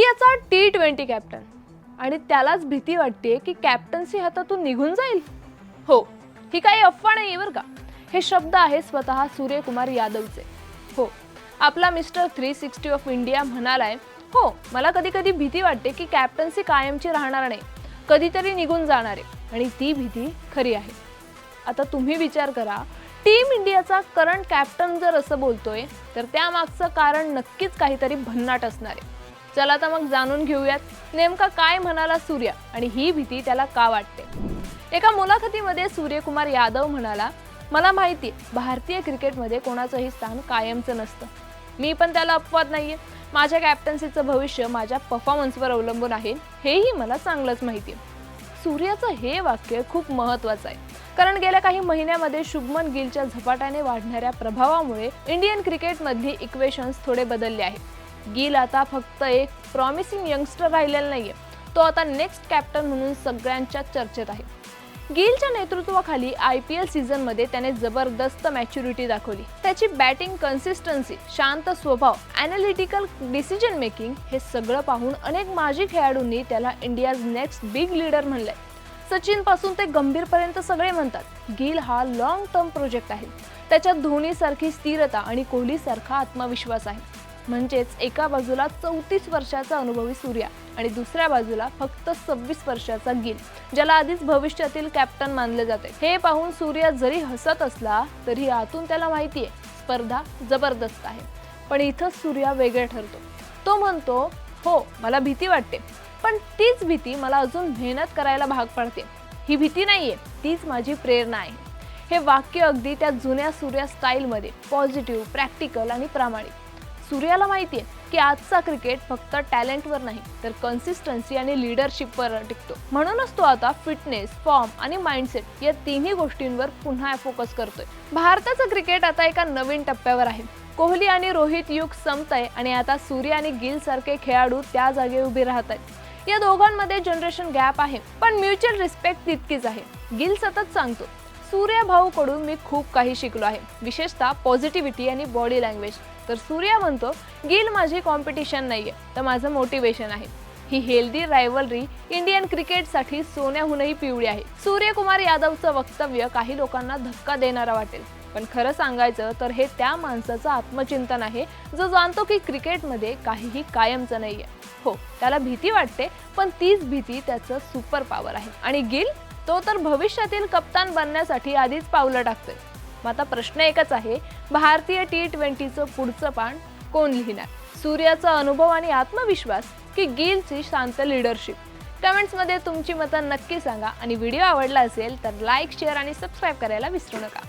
इंडियाचा T twenty captain आणि त्यालाच भीती वाटते की कॅप्टन्सी हातातून निघून जाईल. हो ही काही अफवा नाही बरं का. हे शब्द आहे स्वतः सूर्यकुमार यादवचे. हो आपला mister three sixty of India म्हणालाय हो मला कधी कधी भीती वाटते की कॅप्टन्सी कायमची राहणार नाही. कधीतरी निघून जाणार आहे. आणि ती भीती खरी आहे. आता तुम्ही विचार करा टीम इंडियाचा करंट कॅप्टन जर असं बोलतोय तर त्यामागचं कारण नक्कीच काहीतरी भन्नाट असणार आहे. चला तर मग जाणून घेऊयात नेमका काय म्हणाला सूर्या आणि ही भीती त्याला का वाटते? एका मुलाखतीमध्ये सूर्यकुमार यादव म्हणाला मला माहिती आहे भारतीय क्रिकेटमध्ये कोणाचंही स्थान कायमचं नसतं. मी पण त्याला अपवाद नाहीये. माझ्या कॅप्टन्सीचं भविष्य माझ्या परफॉर्मन्सवर अवलंबून आहे. हेही मला चांगलंच माहिती आहे सूर्याचं हे वाक्य खूप महत्त्वाचं आहे. कारण गेल्या काही महिन्यामध्ये शुभमन गिलच्या झपाट्याने वाढणाऱ्या प्रभावामुळे इंडियन क्रिकेटमधली इक्वेशन्स थोडे बदलले आहेत. गिल आता फक्त एक प्रॉमिसिंग यंगस्टर राहिलेला नाहीये. तो आता नेक्स्ट कॅप्टन म्हणून सगळ्यांच्या चर्चेत आहे. गिलच्या नेतृत्वाखाली आय पी एल सीझनमध्ये त्याने जबरदस्त मॅच्युरिटी दाखवली. त्याची बॅटिंग कन्सिस्टन्सी शांत स्वभाव अॅनालिटिकल डिसिजन मेकिंग हे सगळं पाहून अनेक माजी खेळाडूंनी त्याला इंडियाज नेक्स्ट बिग लीडर म्हणलंय. सचिनपासून ते गंभीरपर्यंत सगळे म्हणतात गिल हा लॉंग टर्म प्रोजेक्ट आहे. त्याच्यात धोनीसारखी स्थिरता आणि कोहलीसारखा आत्मविश्वास आहे. म्हणजेच एका बाजूला चौतीस वर्षाचा अनुभवी सूर्या आणि दुसऱ्या बाजूला फक्त सव्वीस वर्षाचा गिल ज्याला आधीच भविष्यातील कॅप्टन मानले जाते. हे पाहून सूर्या जरी हसत असला तरी आतून त्याला माहितीये स्पर्धा जबरदस्त आहे. पण इथंच सूर्या वेगळे ठरतो. तो म्हणतो हो मला भीती वाटते. पण तीच भीती मला अजून मेहनत करायला भाग पाडते. ही भीती नाहीये तीच माझी प्रेरणा आहे. हे वाक्य अगदी त्या जुन्या सूर्या स्टाईलमध्ये पॉझिटिव्ह प्रॅक्टिकल आणि प्रामाणिक. सूर्याला माहिती आहे की आजचा क्रिकेट फक्त टॅलेंटवर नाही तर कन्सिस्टन्सी आणि लिडरशिपवर टिकतो. म्हणूनच तो आता फिटनेस फॉर्म आणि माइंडसेट या तिन्ही गोष्टींवर पुन्हा फोकस करतोय. भारताचं क्रिकेट आता एका नवीन टप्प्यावर आहे. कोहली आणि रोहित युग संपतंय आणि आता सूर्य आणि गिल सारखे खेळाडू त्या जागी उभे राहत आहेत या दोघांमध्ये जनरेशन गॅप आहे पण म्युच्युअल रिस्पेक्ट तितकीच आहे. गिल सतत सांगतो सूर्या भाऊकडून मी खूप काही शिकलो आहे विशेषतः पॉझिटिव्हिटी आणि बॉडी लँग्वेज तर सूर्या म्हणतो गिल माझी कॉम्पिटिशन नाहीये तर माझं मोटिवेशन आहे. ही हेल्दी रायव्हलरी इंडियन क्रिकेटसाठी सोन्याहूनही पिवळी आहे. सूर्यकुमार यादवचं वक्तव्य काही लोकांना धक्का देणारा वाटेल. पण खरं सांगायचं तर हे त्या माणसाचं आत्मचिंतन आहे जो जाणतो की क्रिकेटमध्ये काहीही कायमचं नाहीये. हो त्याला भीती वाटते पण तीच भीती त्याचं सुपर पॉवर आहे. आणि गिल तो तर भविष्यातील कप्तान बनण्यासाठी आधीच पावलं टाकतोय. मग आता प्रश्न एकच आहे भारतीय टी ट्वेंटीचं पुढचं पान कोण लिहिणार? सूर्याचा अनुभव आणि आत्मविश्वास की गिलची शांत लिडरशिप कमेंट्समध्ये तुमची मतं नक्की सांगा आणि व्हिडिओ आवडला असेल तर लाईक शेअर आणि सबस्क्राईब करायला विसरू नका.